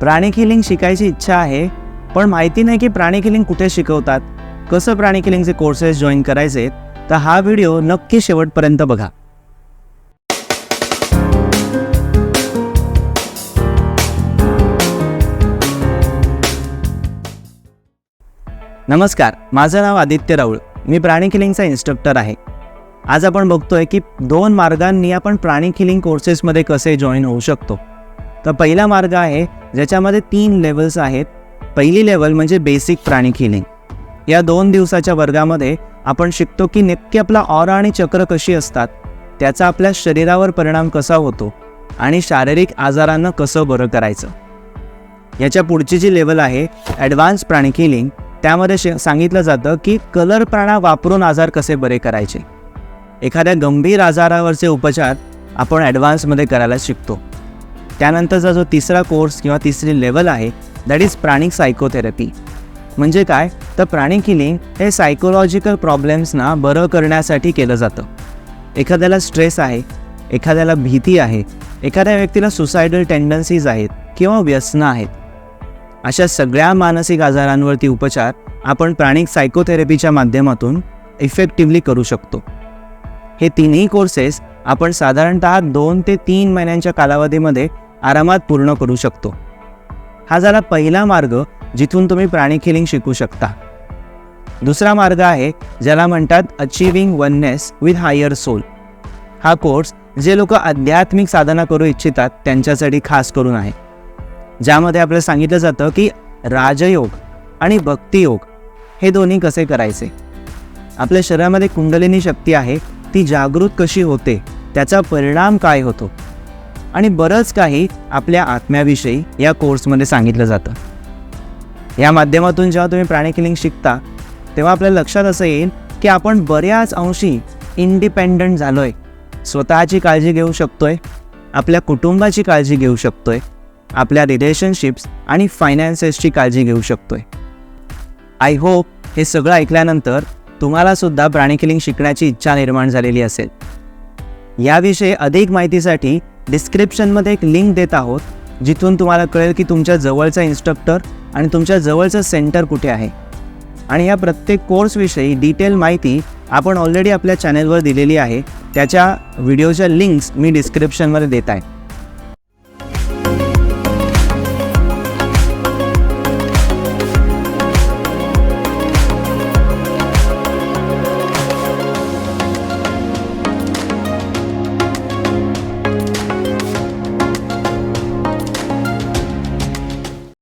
प्राणिक healing शिकायची इच्छा आहे पण माहिती नाही की प्राणिक हिलिंग कुठे शिकवतात कसं प्राणिक हिलिंगचे कोर्सेस जॉईन करायचे तर हा व्हिडिओ नक्की शेवटपर्यंत बघा. नमस्कार माझं नाव आदित्य राऊळ मी प्राणी किलिंगचा इन्स्ट्रक्टर आहे. आज आपण बघतोय की दोन मार्गांनी आपण प्राणी किलिंग कोर्सेसमध्ये कसे जॉईन होऊ शकतो. तर पहिला मार्ग आहे ज्याच्यामध्ये तीन लेवल्स आहेत. पहिली लेवल म्हणजे बेसिक प्राणी हिलिंग या दोन दिवसाच्या वर्गामध्ये आपण शिकतो की नक्की आपला ऑरा आणि चक्र कशी असतात त्याचा आपल्या शरीरावर परिणाम कसा होतो आणि शारीरिक आजारांना कसं बरं करायचं. याच्या पुढची जी लेवल आहे ॲडव्हान्स प्राणी हिलिंग त्यामध्ये सांगितलं जातं की कलर प्राणा वापरून आजार कसे बरे करायचे. एखाद्या गंभीर आजारावरचे उपचार आपण ॲडव्हान्समध्ये करायला शिकतो. त्यानंतरचा जो तिसरा कोर्स किंवा तिसरी लेवल आहे दॅट इज प्राणिक सायकोथेरपी म्हणजे काय? तर प्राणिक हिलिंग हे सायकोलॉजिकल प्रॉब्लेम्सना बरं करण्यासाठी केलं जातं. एखाद्याला स्ट्रेस आहे एखाद्याला भीती आहे एखाद्या व्यक्तीला सुसायडल टेंडन्सीज आहेत किंवा व्यसनं आहेत. अशा सगळ्या मानसिक आजारांवरती उपचार आपण प्राणिक सायकोथेरपीच्या माध्यमातून इफेक्टिव्हली करू शकतो. हे तिन्ही कोर्सेस आपण साधारणतः दोन ते तीन महिन्यांच्या कालावधीमध्ये आरामात पूर्ण करू शकतो. हा झाला पहिला मार्ग जिथून तुम्ही प्राणी किलिंग शिकू शकता. दुसरा मार्ग आहे ज्याला म्हणतात achieving oneness with higher soul हा कोर्स जे लोक आध्यात्मिक साधना करू इच्छितात त्यांच्यासाठी खास करून आहे. ज्यामध्ये आपल्याला सांगितलं जातं की राजयोग आणि भक्तियोग हे दोन्ही कसे करायचे? आपल्या शरीरामध्ये कुंडलिनी शक्ती आहे ती जागृत कशी होते त्याचा परिणाम काय होतो? आणि बरंच काही आपल्या आत्म्याविषयी या कोर्समध्ये सांगितलं जातं. या माध्यमातून जेव्हा तुम्ही प्राणी किलिंग शिकता तेव्हा आपल्या लक्षात असं येईल की आपण बऱ्याच अंशी इंडिपेंडंट झालो आहे स्वतःची काळजी घेऊ शकतोय आपल्या कुटुंबाची काळजी घेऊ शकतोय आपल्या रिलेशनशिप्स आणि फायनान्सेसची काळजी घेऊ शकतोय. आय होप हे सगळं ऐकल्यानंतर तुम्हालासुद्धा प्राणी किलिंग शिकण्याची इच्छा निर्माण झालेली असेल. याविषयी अधिक माहितीसाठी डिस्क्रिप्शनमध्ये एक लिंक देत आहोत जिथून तुम्हाला कळेल की तुमच्या जवळचा इन्स्ट्रक्टर आणि तुमच्या जवळचं सेंटर कुठे आहे. आणि या प्रत्येक कोर्सविषयी डिटेल माहिती आपण ऑलरेडी आपल्या चॅनेलवर दिलेली आहे. त्याच्या व्हिडिओच्या लिंक्स मी डिस्क्रिप्शनमध्ये देत आहे.